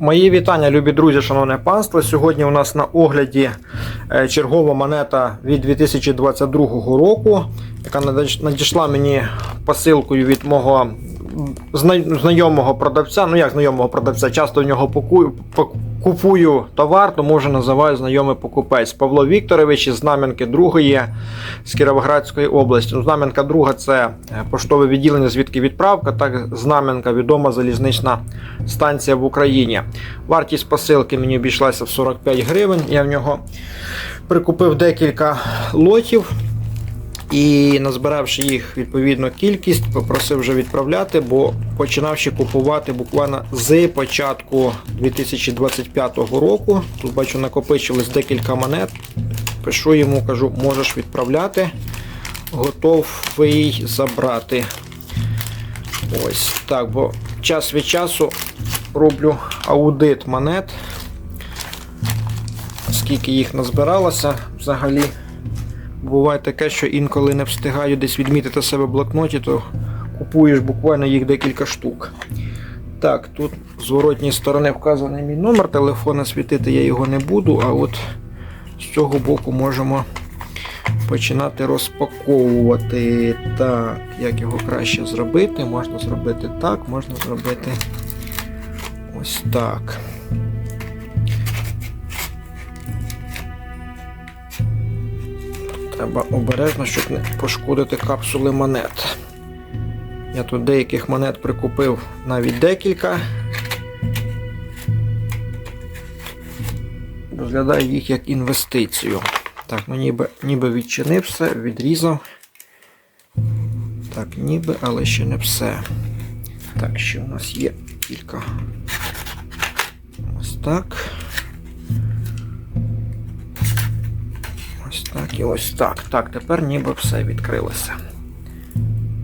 Мої вітання, любі друзі, шановне панство. Сьогодні у нас на огляді е, чергова монета від 2022 року, яка надійшла мені посилкою від мого знайомого продавця. Ну як знайомого продавця, часто в нього покую, купую товар, тому вже називаю знайомий покупець. Павло Вікторович із Знам'янки другої з Кіровоградської області. Ну, Знам'янка друга це е, поштове відділення, звідки відправка. Так, Знам'янка відома залізнична станція в Україні. Вартість посилки мені обійшлася в 45 гривень. Я в нього прикупив декілька лотів. І назбиравши їх відповідну кількість, попросив вже відправляти, бо починав ще купувати буквально з початку 2025 року. Тут бачу, накопичилось декілька монет. Пишу йому, кажу, можеш відправляти, готовий забрати. Ось так, бо час від часу роблю аудит монет. Скільки їх назбиралося взагалі. Буває таке, що інколи не встигаю десь відмітити себе в блокноті, то купуєш буквально їх декілька штук. Так, тут з зворотньої сторони вказаний мій номер телефона, світити я його не буду, а от з цього боку можемо починати розпаковувати. Так, як його краще зробити? Можна зробити так, можна зробити ось так. Треба обережно, щоб не пошкодити капсули монет. Я тут деяких монет прикупив навіть декілька. Розглядаю їх як інвестицію. Так, ну ніби, ніби відчинив все, відрізав. Так, ніби, але ще не все. Так, ще у нас є кілька. Ось так. Так ось так. Так, тепер ніби все відкрилося.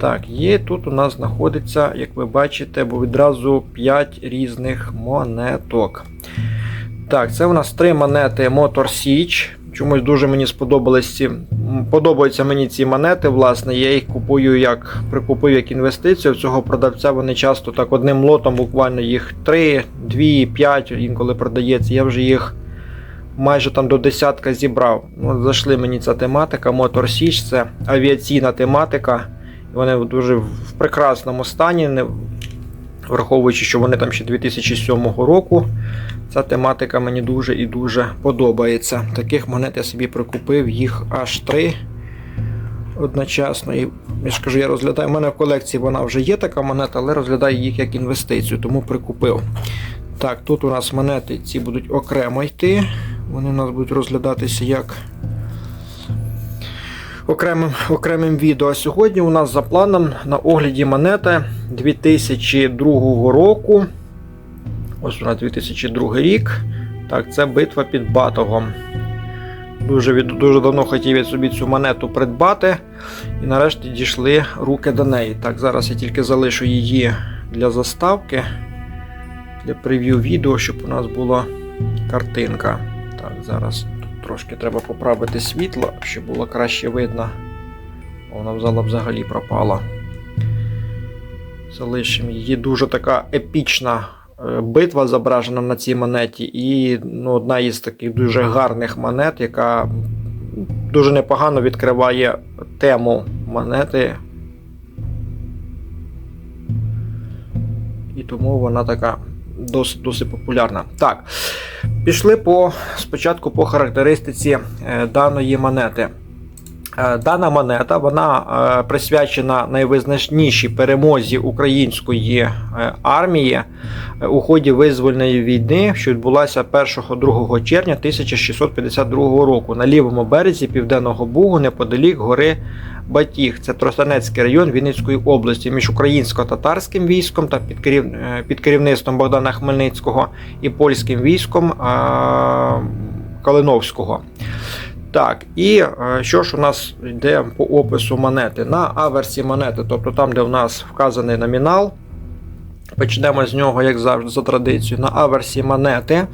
Так, є тут у нас знаходиться, як ви бачите, бо відразу 5 різних монеток. Так, це у нас три монети Motor Siege. Чомусь дуже мені сподобались ці. Подобаються мені ці монети, власне, я їх купую як прикупив як інвестицію. В цього продавця вони часто так одним лотом, буквально їх 3, 2, 5 інколи продається. Я вже їх майже там до десятка зібрав. Ну, зайшли мені ця тематика. Motor Siege це авіаційна тематика. Вони в дуже в прекрасному стані, не- враховуючи, що вони там ще 2007 року. Ця тематика мені дуже і дуже подобається. Таких монет я собі прикупив, їх аж три одночасно. І я ж кажу, я розглядаю. У мене в колекції вона вже є така монета, але розглядаю їх як інвестицію, тому прикупив. Так, тут у нас монети ці будуть окремо йти. Вони у нас будуть розглядатися як окремим, окремим відео. А сьогодні у нас за планом на огляді монети 2002 року. Ось нас 2002 рік. Так, це битва під Батогом. Дуже, дуже давно хотів я собі цю монету придбати. І нарешті дійшли руки до неї. Так, зараз я тільки залишу її для заставки, для прев'ю відео, щоб у нас була картинка. Зараз тут трошки треба поправити світло, щоб було краще видно. Вона взяла взагалі пропала. Залишимо її дуже така епічна е, битва зображена на цій монеті. І ну, одна із таких дуже гарних монет, яка дуже непогано відкриває тему монети. І тому вона така досить, досить популярна. Так, пішли по, спочатку по характеристиці е, даної монети. Е, Дана монета вона е, присвячена найвизначнішій перемозі української армії у ході визвольної війни, що відбулася 1-2 червня 1652 року на лівому березі Південного Бугу неподалік гори Батіг. Це Тростянецький район Вінницької області між українсько-татарським військом та під, керів... е, під керівництвом Богдана Хмельницького і польським військом а... Калиновського. Так, і е, що ж у нас йде по опису монети? На аверсі монети, тобто там, де в нас вказаний номінал. Почнемо з нього, як завжди, за традицією. На аверсі монети е,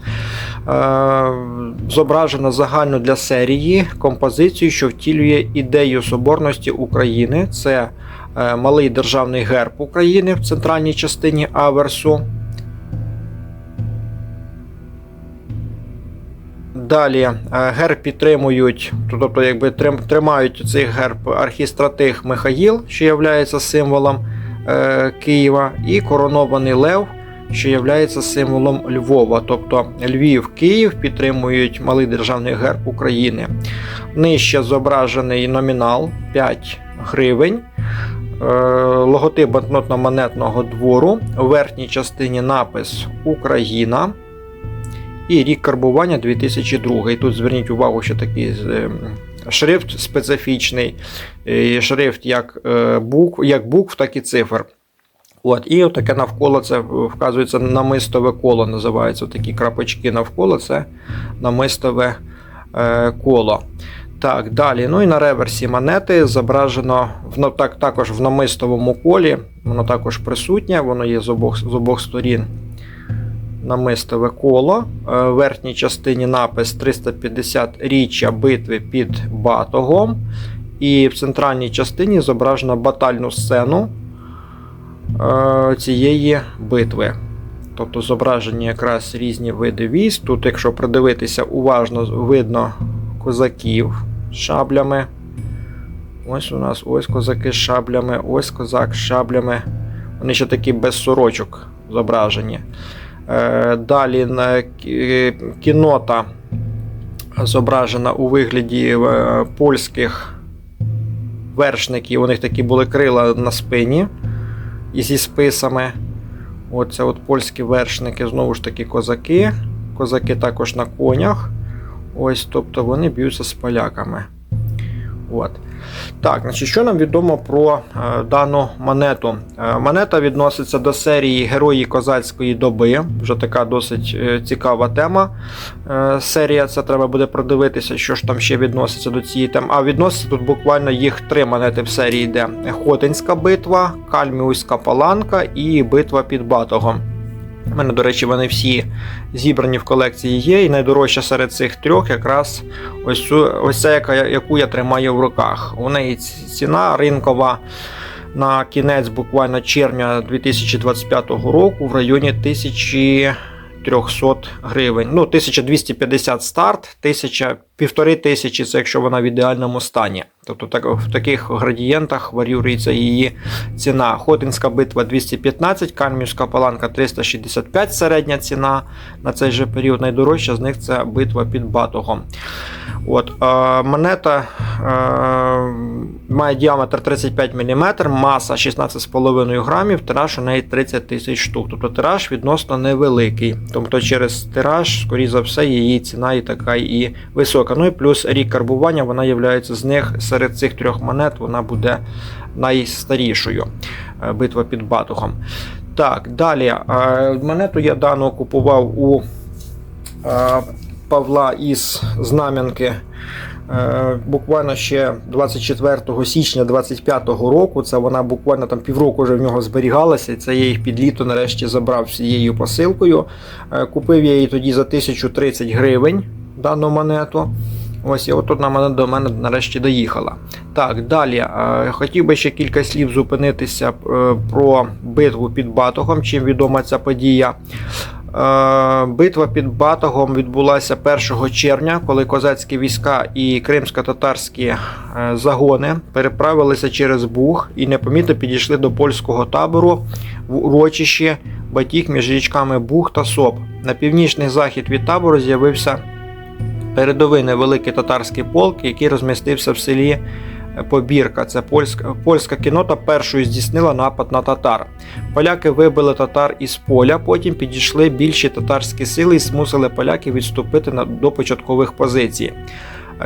зображено загальну для серії композицію, що втілює ідею соборності України. Це е, малий державний герб України в центральній частині аверсу. Далі е, герб підтримують, тобто якби трим- тримають цей герб архістратиг Михаїл, що є символом е, Києва, і коронований Лев, що є символом Львова. Тобто Львів, Київ підтримують малий державний герб України. Нижче зображений номінал 5 гривень. Е, Логотип банкнотно-монетного двору. У верхній частині напис Україна і рік карбування 2002. І тут зверніть увагу, що такий шрифт специфічний, і шрифт як е, букв, як букв, так і цифр. От, і таке навколо це вказується намистове коло, називається такі крапочки навколо це намистове е, коло. Так, далі. Ну і на реверсі монети зображено в, так, також в намистовому колі. Воно також присутнє, воно є з обох, з обох сторін намистове коло. Е, В верхній частині напис 350 річчя битви під Батогом. І в центральній частині зображено батальну сцену е, цієї битви. Тобто зображені якраз різні види військ. Тут, якщо придивитися уважно, видно козаків з шаблями. Ось у нас ось козаки з шаблями, ось козак з шаблями. Вони ще такі без сорочок зображені. Е, Далі кінота зображена у вигляді е, польських вершників. У них такі були крила на спині і зі списами. Оце от польські вершники, знову ж таки, козаки. Козаки також на конях. Ось, тобто вони б'ються з поляками. От. Так, значить, що нам відомо про е, дану монету? Е, монета відноситься до серії Герої козацької доби. Вже така досить е, цікава тема. Серія, це треба буде продивитися, що ж там ще відноситься до цієї теми. А відноситься тут буквально їх три монети в серії йде: Хотинська битва, Кальміуська паланка і битва під Батогом. У мене, до речі, вони всі зібрані в колекції є, і найдорожча серед цих трьох якраз ось, цю, ось ця, яку я тримаю в руках. У неї ціна ринкова на кінець буквально червня 2025 року в районі 1300 гривень. Ну, 1250 старт, 1000, півтори тисячі це якщо вона в ідеальному стані. Тобто так, в таких градієнтах варіюється її ціна. Хотинська битва 215, Кальмівська паланка 365 середня ціна на цей же період. Найдорожча з них це битва під Батогом. От, е, монета е, має діаметр 35 мм, маса 16,5 грамів, тираж у неї 30 тисяч штук. Тобто тираж відносно невеликий. Тобто через тираж, скоріш за все, її ціна і така і висока. Ну і плюс рік карбування, вона є з них серед цих трьох монет, вона буде найстарішою. Е, Битва під Батухом. Так, далі. е, Монету я дану купував у е, Павла із Знам'янки. Буквально ще 24 січня 25-го року. Це вона буквально там півроку вже в нього зберігалася. Це я їх під літо нарешті забрав всією посилкою. Е, Купив я її тоді за 1030 гривень дану монету. Ось і от одна монета до мене нарешті доїхала. Так, далі. е, Хотів би ще кілька слів зупинитися е, про битву під Батогом, чим відома ця подія. Е, Битва під Батогом відбулася 1 червня, коли козацькі війська і кримсько-татарські загони переправилися через Буг і непомітно підійшли до польського табору в урочищі Батік між річками Буг та Соп. На північний захід від табору з'явився передовий невеликий татарський полк, який розмістився в селі Побірка. Це польська, польська кінота першою здійснила напад на татар. Поляки вибили татар із поля, потім підійшли більші татарські сили і змусили поляків відступити до початкових позицій.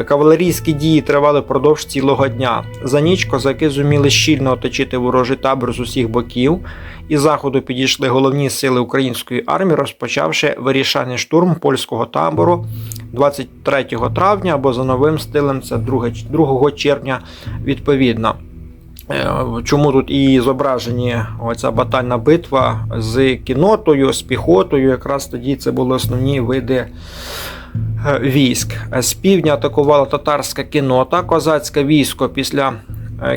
Кавалерійські дії тривали впродовж цілого дня. За ніч козаки зуміли щільно оточити ворожий табор з усіх боків. Із заходу підійшли головні сили української армії, розпочавши вирішальний штурм польського табору 23 травня або за новим стилем, це 2 2 червня відповідно. Е, Чому тут і зображені оця батальна битва з кінотою, з піхотою, якраз тоді це були основні види е, військ. З півдня атакувала татарська кінота, козацьке військо після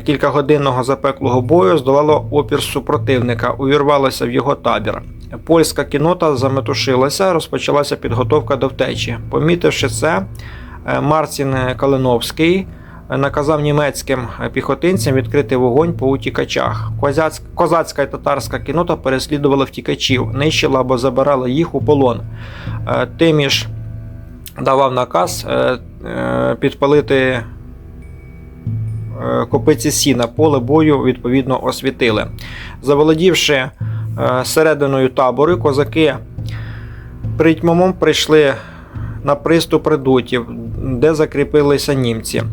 кількагодинного запеклого бою здолало опір супротивника, увірвалося в його табір. Польська кінота заметушилася, розпочалася підготовка до втечі. Помітивши це, е, Марцін Калиновський е, наказав німецьким піхотинцям відкрити вогонь по утікачах. Козацька і татарська кінота переслідувала втікачів, нищила або забирала їх у полон. Е, Тиміш давав наказ е, е, підпалити е, копиці сіна, поле бою відповідно освітили. Заволодівши е, серединою табору, козаки притьмом прийшли на приступ редутів, де закріпилися німці,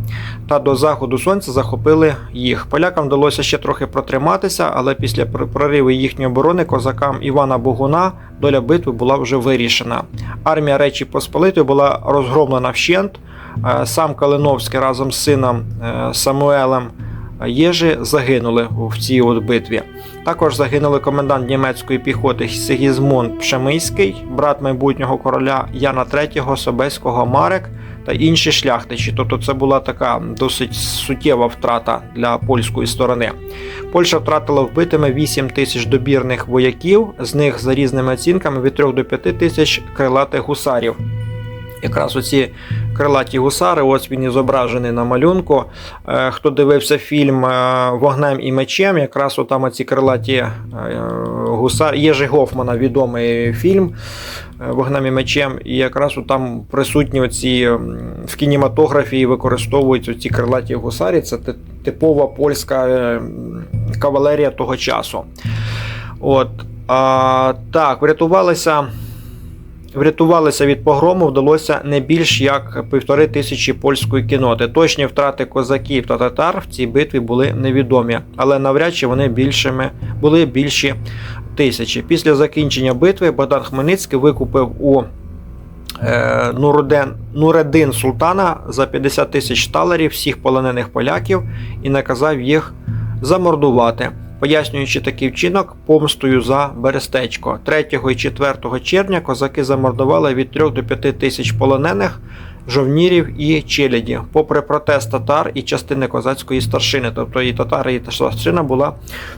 та до заходу сонця захопили їх. Полякам вдалося ще трохи протриматися, але після прориву їхньої оборони козакам Івана Богуна доля битви була вже вирішена. Армія Речі Посполитої була розгромлена вщент. Е, Сам Калиновський разом з сином е, Самуелем Єжи загинули в цій от битві. Також загинули комендант німецької піхоти Сигізмунд Пшемиський, брат майбутнього короля Яна III Собеського Марек та інші шляхтичі. Тобто це була така досить суттєва втрата для польської сторони. Польща втратила вбитими 8 тисяч добірних вояків, з них за різними оцінками від 3 до 5 тисяч крилатих гусарів. Якраз оці крилаті гусари, ось він і зображений на малюнку. Е, Хто дивився фільм е, Вогнем і мечем, якраз отам оці крилаті е, гусари. Єжи Гофмана відомий фільм Вогнем і мечем, і якраз там присутні оці в кінематографії використовують оці крилаті гусарі. Це типова польська кавалерія того часу. От. А, так, врятувалися. Врятувалися від погрому вдалося не більш як півтори тисячі польської кіноти. Точні втрати козаків та татар в цій битві були невідомі, але навряд чи вони більшими були більші тисячі. Після закінчення битви Богдан Хмельницький викупив у е, Нуруден, Нуредин Султана за 50 тисяч талерів всіх полонених поляків і наказав їх замордувати пояснюючи такий вчинок помстою за Берестечко. 3 і 4 червня козаки замордували від 3 до 5 тисяч полонених, жовнірів і челяді, попри протест татар і частини козацької старшини. Тобто і татари, і та старшина була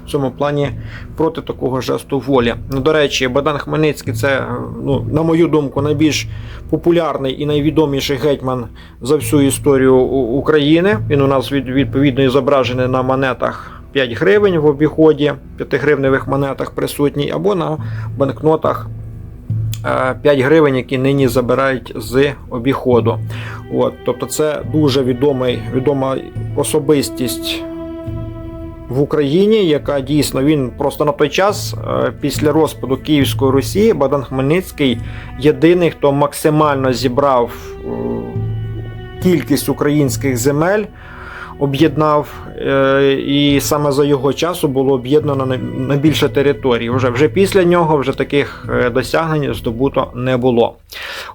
в цьому плані проти такого жесту волі. Ну, До речі, Богдан Хмельницький це, ну, на мою думку, найбільш популярний і найвідоміший гетьман за всю історію України. Він у нас від, відповідно і зображений на монетах 5 гривень в обіході, 5-гривневих монетах присутній, або на банкнотах е, 5 гривень, які нині забирають з обіходу. От, тобто це дуже відомий, відома особистість в Україні, яка дійсно він просто на той час, е, після розпаду Київської Русі, Богдан Хмельницький єдиний, хто максимально зібрав е, кількість українських земель об'єднав, е, і саме за його часу було об'єднано на- більше територій. Вже, вже після нього вже таких е, досягнень здобуто не було.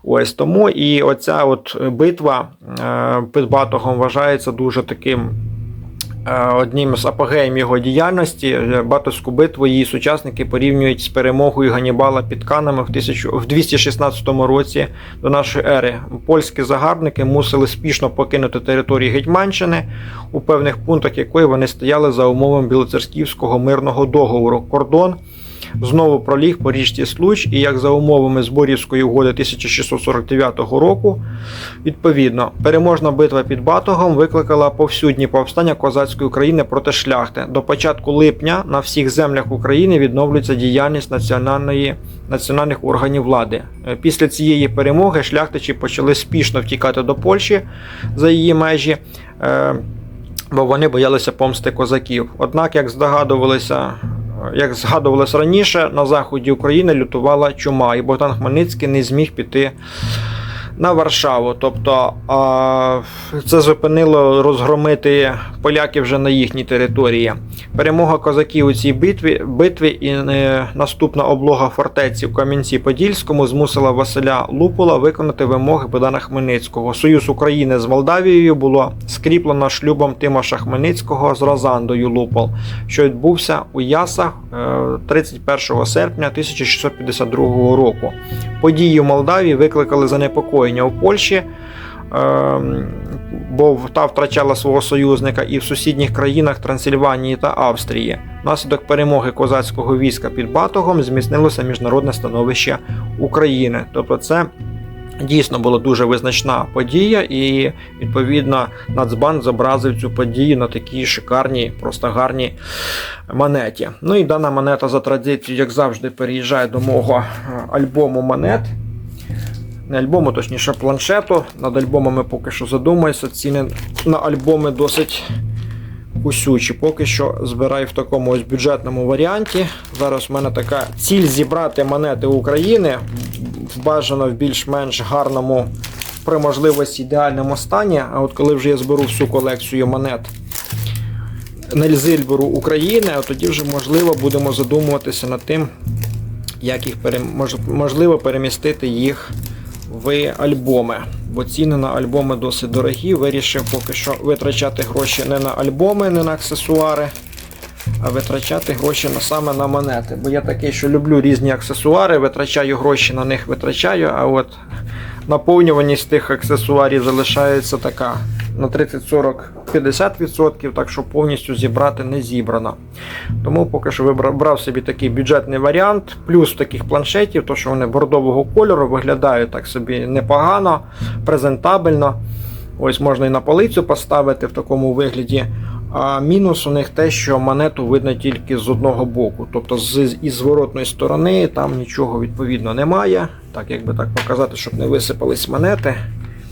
Ось тому і оця от битва е, під Батогом вважається дуже таким. Е, Одним з апогеєм його діяльності Е, Батовську битву її сучасники порівнюють з перемогою Ганібала під Канами в, 1000 в 216 році до нашої ери. Польські загарбники мусили спішно покинути території Гетьманщини, у певних пунктах якої вони стояли за умовами Білоцерківського мирного договору. Кордон знову проліг по річці Случ, і як за умовами Зборівської угоди 1649 року, відповідно, переможна битва під Батогом викликала повсюдні повстання козацької України проти шляхти. До початку липня на всіх землях України відновлюється діяльність національної національних органів влади. Е, Після цієї перемоги шляхтичі почали спішно втікати до Польщі за її межі. е, Бо вони боялися помсти козаків. Однак, як здогадувалися, як згадувалось раніше, на заході України лютувала чума, і Богдан Хмельницький не зміг піти на Варшаву. Тобто а, це зупинило розгромити поляків вже на їхній території. Перемога козаків у цій битві, битві і е, наступна облога фортеці в Кам'янці-Подільському змусила Василя Лупола виконати вимоги Богдана Хмельницького. Союз України з Молдавією було скріплено шлюбом Тимоша Хмельницького з Розандою Лупол, що відбувся у Ясах е, 31 серпня 1652 року. Події в Молдавії викликали занепокоєння у Польщі. Ем, бо та втрачала свого союзника і в сусідніх країнах Трансильванії та Австрії. Внаслідок перемоги козацького війська під Батогом зміцнилося міжнародне становище України. Тобто, це дійсно була дуже визначна подія, і відповідно Нацбанк зобразив цю подію на такій шикарній, просто гарній монеті. Ну і дана монета за традицією, як завжди, переїжджає до мого е, альбому монет. Не альбому, точніше планшету. Над альбомами поки що задумаюся. Ціни на альбоми досить кусючі. Поки що збираю в такому ось бюджетному варіанті. Зараз в мене така ціль зібрати монети України. Бажано в більш-менш гарному, при можливості ідеальному стані. А от коли вже я зберу всю колекцію монет Нельзильберу України, от тоді вже можливо будемо задумуватися над тим, як їх пере... можливо перемістити їх в альбоми. Бо ціни на альбоми досить дорогі. Вирішив поки що витрачати гроші не на альбоми, не на аксесуари, витрачати гроші на саме на монети. Бо я такий, що люблю різні аксесуари, витрачаю гроші на них витрачаю, а от наповнюваність тих аксесуарів залишається така на 30, 40, 50%, так що повністю зібрати не зібрано. Тому поки що вибрав брав собі такий бюджетний варіант, плюс таких планшетів, то що вони бордового кольору виглядають так собі непогано, презентабельно. Ось можна і на полицю поставити в такому вигляді. А мінус у них те, що монету видно тільки з одного боку. Тобто з із зворотної сторони там нічого відповідно немає. Так, як би так показати, щоб не висипались монети.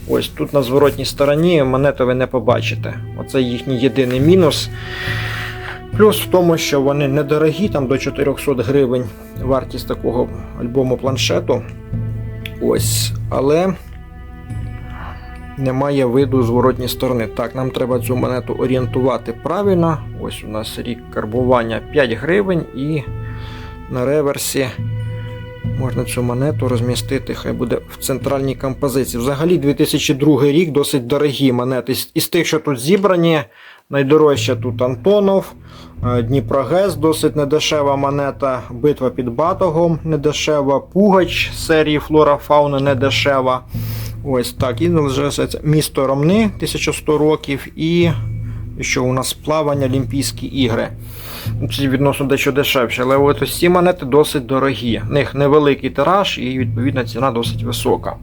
Ось тут на зворотній стороні монети ви не побачите. Оце їхній єдиний мінус. Плюс в тому, що вони недорогі, там до 400 гривень вартість такого альбому планшету. Ось, але немає виду зворотній сторони. Так, нам треба цю монету орієнтувати правильно. Ось у нас рік карбування 5 гривень і на реверсі можна цю монету розмістити, хай буде в центральній композиції. Взагалі 2002 рік досить дорогі монети. Із тих, що тут зібрані, найдорожча тут Антонов, е, Дніпрогес, досить недешева монета, битва під Батогом недешева, Пугач серії Флора Фауна недешева. Ось так. І залишається місто Ромни 1100 років і що у нас плавання Олімпійські ігри. Ці відносно дещо дешевше, але ось ці монети досить дорогі. В них невеликий тираж і відповідна ціна досить висока.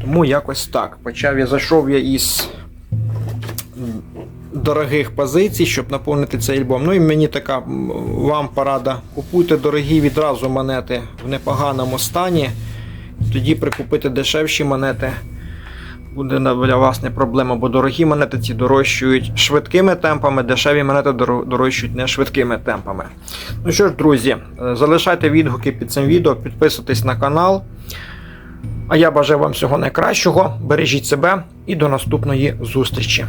Тому якось так. Почав я зайшов я із дорогих позицій, щоб наповнити цей альбом. Ну і мені така вам порада. Купуйте дорогі відразу монети в непоганому стані. Тоді прикупити дешевші монети буде для вас не проблема, бо дорогі монети ці дорожчують швидкими темпами, дешеві монети доро- дорожчують не швидкими темпами. Ну що ж, друзі, е, залишайте відгуки під цим відео, підписуйтесь на канал. А я бажаю вам всього найкращого. Бережіть себе і до наступної зустрічі.